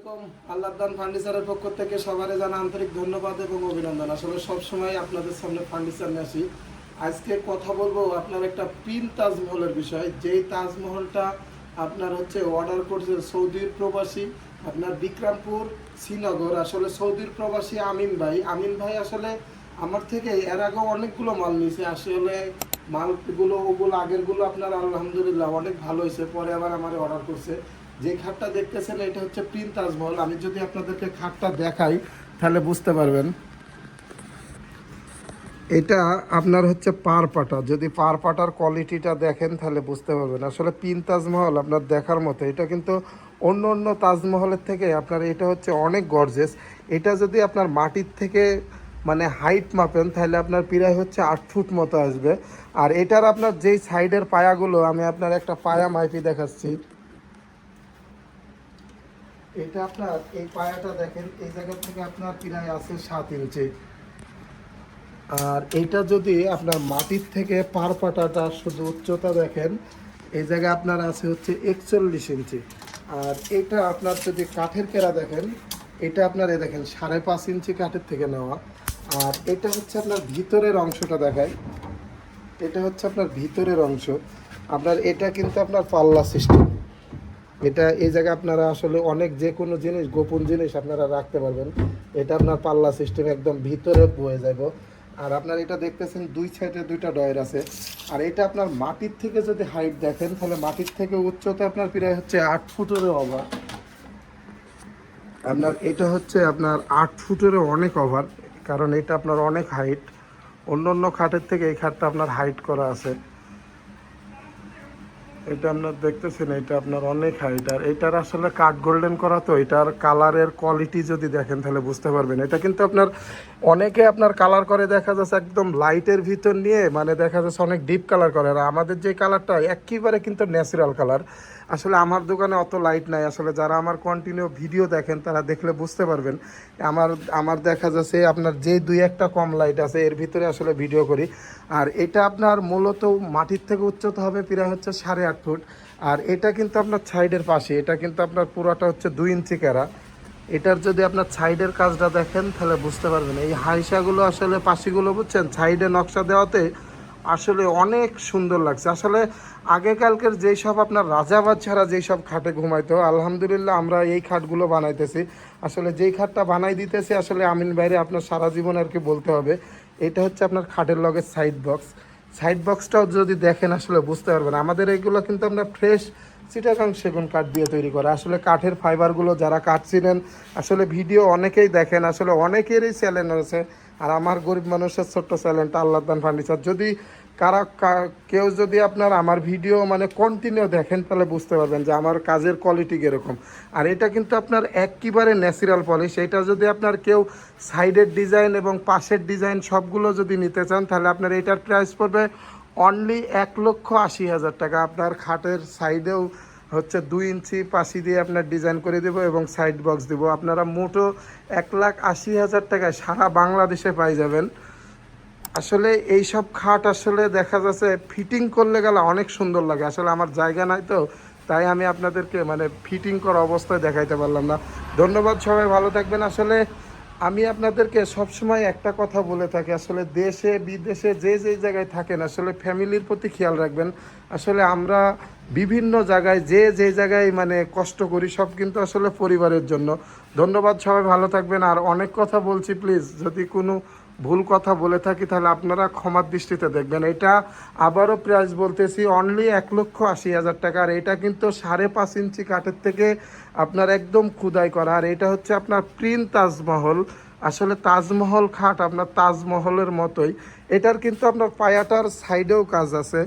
আলাইকুম। আল্লাহ দান ফার্নিচারের পক্ষ থেকে সবারে জানা আন্তরিক ধন্যবাদ এবং অভিনন্দন। আসলে সব সময় আপনাদের সামনে ফার্নিচার নিয়ে আসি। আজকে কথা বলব আপনার একটা পিন তাজমহলের বিষয়। যেই তাজমহলটা আপনার হচ্ছে অর্ডার করছে সৌদির প্রবাসী, আপনার বিক্রমপুর শ্রীনগর। আসলে সৌদির প্রবাসী আমিন ভাই। আমিন ভাই আসলে আমার থেকে এর আগেও অনেকগুলো মাল নিয়েছে। আসলে মালগুলো, ওগুলো আগেরগুলো আপনার আলহামদুলিল্লাহ অনেক ভালো হয়েছে। পরে আবার আমার অর্ডার করছে। যে খাটটা দেখতেছেন, এটা হচ্ছে প্রিন্ট তাজমহল। আমি যদি আপনাদেরকে খাটটা দেখাই, তাহলে বুঝতে পারবেন। এটা আপনার হচ্ছে পার পাটা। যদি পার পাটার কোয়ালিটিটা দেখেন, তাহলে বুঝতে পারবেন। আসলে পিন তাজমহল আপনার দেখার মতো। এটা কিন্তু অন্য অন্য তাজমহলের থেকে আপনার এটা হচ্ছে অনেক গর্জেস এটা যদি আপনার মাটির থেকে মানে হাইট মাপেন, তাহলে আপনার প্রায় হচ্ছে আট ফুট মতো আসবে। আর এটার আপনার যেই সাইডের পায়াগুলো, আমি আপনার একটা পায়া মাইপি দেখাচ্ছি। এটা আপনার এই পায়াটা দেখেন, এই জায়গা থেকে আপনার প্রায় আছে সাত ইঞ্চি। আর এটা যদি আপনার মাটির থেকে পার পাটাটা শুধু উচ্চতা দেখেন, এই জায়গায় আপনার আছে হচ্ছে একচল্লিশ ইঞ্চি। আর এটা আপনার যদি কাঠের কেরা দেখেন, এটা আপনার এ দেখেন, সাড়ে পাঁচ ইঞ্চি কাঠের থেকে নেওয়া। আর এটা হচ্ছে আপনার ভিতরের অংশটা দেখায়। এটা হচ্ছে আপনার ভিতরের অংশ। আপনার এটা কিন্তু আপনার পাল্লা সিস্টেম। এটা এই জায়গায় আপনারা আসলে অনেক যে কোনো জিনিস, গোপন জিনিস আপনারা রাখতে পারবেন। এটা আপনার পাল্লা সিস্টেম একদম ভিতরে বয়ে যাব আর আপনার এটা দেখতেছেন, দুই সাইডে দুইটা ডয়ের আছে। আর এটা আপনার মাটির থেকে যদি হাইট দেখেন, তাহলে মাটির থেকে উচ্চতা আপনার প্রায় হচ্ছে আট ফুটেরও ওভার আপনার এটা হচ্ছে আপনার আট ফুটেরও অনেক ওভার কারণ এটা আপনার অনেক হাইট অন্য অন্য খাটের থেকে এই খাটটা আপনার হাইট করা আছে। এটা আপনার দেখতেছেন, এটা আপনার অনেক হাইট আর এটার আসলে কাঠ গোল্ডেন করা তো, এটার কালারের কোয়ালিটি যদি দেখেন তাহলে বুঝতে পারবেন। এটা কিন্তু আপনার, অনেকে আপনার কালার করে দেখা যাচ্ছে একদম লাইটের ভিতর নিয়ে মানে দেখা যাচ্ছে অনেক ডিপ কালার করে। আর আমাদের যে কালারটা একেবারে কিন্তু ন্যাচারাল কালার আসলে আমার দোকানে অত লাইট নাই। আসলে যারা আমার কন্টিনিউ ভিডিও দেখেন, তারা দেখলে বুঝতে পারবেন। আমার আমার দেখা যাচ্ছে আপনার যে দুই একটা কম লাইট আছে, এর ভিতরে আসলে ভিডিও করি। আর এটা আপনার মূলত মাটির থেকে উচ্চতা হবে প্রায় হচ্ছে সাড়ে আট ফুট আর এটা কিন্তু আপনার সাইডের পাশে, এটা কিন্তু আপনার পুরোটা হচ্ছে দুই ইঞ্চি ক্যারা। এটার যদি আপনার সাইডের কাজটা দেখেন, তাহলে বুঝতে পারবেন। এই হাইসাগুলো আসলে পাশিগুলো বুঝছেন সাইডে নকশা দেওয়াতে আসলে অনেক সুন্দর লাগছে। আসলে আগেকালকের যেই সব আপনার রাজাবাদ ছাড়া যেই সব খাটে ঘুমাইতো, আলহামদুলিল্লাহ আমরা এই খাটগুলো বানাইতেছি। আসলে যেই খাটটা বানাই দিতেছি, আসলে আমিন বাইরে আপনার সারা জীবন আর কি বলতে হবে। এটা হচ্ছে আপনার খাটের লগের সাইড বক্স সাইড বক্সটাও যদি দেখেন, আসলে বুঝতে পারবেন। আমাদের এইগুলো কিন্তু আমরা ফ্রেশ চিটাগাং সেগুন কাঠ দিয়ে তৈরি করা। আসলে কাঠের ফাইবারগুলো যারা কাটছিলেন আসলে ভিডিও অনেকেই দেখেন, আসলে অনেকেরই চ্যালেঞ্জ রয়েছে। আর আমার গরিব মানুষের ছোট্ট চ্যালেঞ্জটা আল্লাহদান ফার্নিচার। যদি কারা কেউ যদি আপনার আমার ভিডিও মানে কন্টিনিউ দেখেন, তাহলে বুঝতে পারবেন যে আমার কাজের কোয়ালিটি কীরকম। আর এটা কিন্তু আপনার একেবারে ন্যাচারাল পলিশ এটা যদি আপনার কেউ সাইডের ডিজাইন এবং পাশের ডিজাইন সবগুলো যদি নিতে চান, তাহলে আপনার এটার প্রাইস পড়বে অনলি এক লক্ষ আশি হাজার টাকা। আপনার খাটের সাইডেও হচ্ছে দুই ইঞ্চি পাশি দিয়ে আপনার ডিজাইন করে দেবো এবং সাইড বক্স দেবো। আপনারা মোটো এক লাখ আশি হাজার টাকায় সারা বাংলাদেশে পাই যাবেন। আসলে এই সব খাট আসলে দেখা যাচ্ছে ফিটিং করলে গেলে অনেক সুন্দর লাগে। আসলে আমার জায়গা নাই তো, তাই আমি আপনাদেরকে মানে ফিটিং করা অবস্থায় দেখাইতে পারলাম না। ধন্যবাদ সবাই, ভালো থাকবেন। আসলে আমি আপনাদেরকে সবসময় একটা কথা বলে থাকি, আসলে দেশে, বিদেশে যে যে জায়গায় থাকেন, আসলে ফ্যামিলির প্রতি খেয়াল রাখবেন। আসলে আমরা বিভিন্ন জায়গায় যে যে জায়গায় মানে কষ্ট করি, সব কিন্তু আসলে পরিবারের জন্য। ধন্যবাদ সবাই, ভালো থাকবেন। আর অনেক কথা বলছি প্লিজ যদি কোনো ভুল কথা বলে থাকি, তাহলে আপনারা ক্ষমার দৃষ্টিতে দেখবেন। এটা আবারও প্রাইস বলতেছি অনলি এক লক্ষ আশি হাজার টাকা, আর এটা কিন্তু সাড়ে পাঁচ ইঞ্চি কাঠের থেকে আপনার একদম খুদাই করা। আর এটা হচ্ছে আপনার প্রিন তাজমহল। আসলে তাজমহল খাট আপনার তাজমহলের মতোই। এটার কিন্তু আপনার পায়াটার সাইডেও কাজ আছে।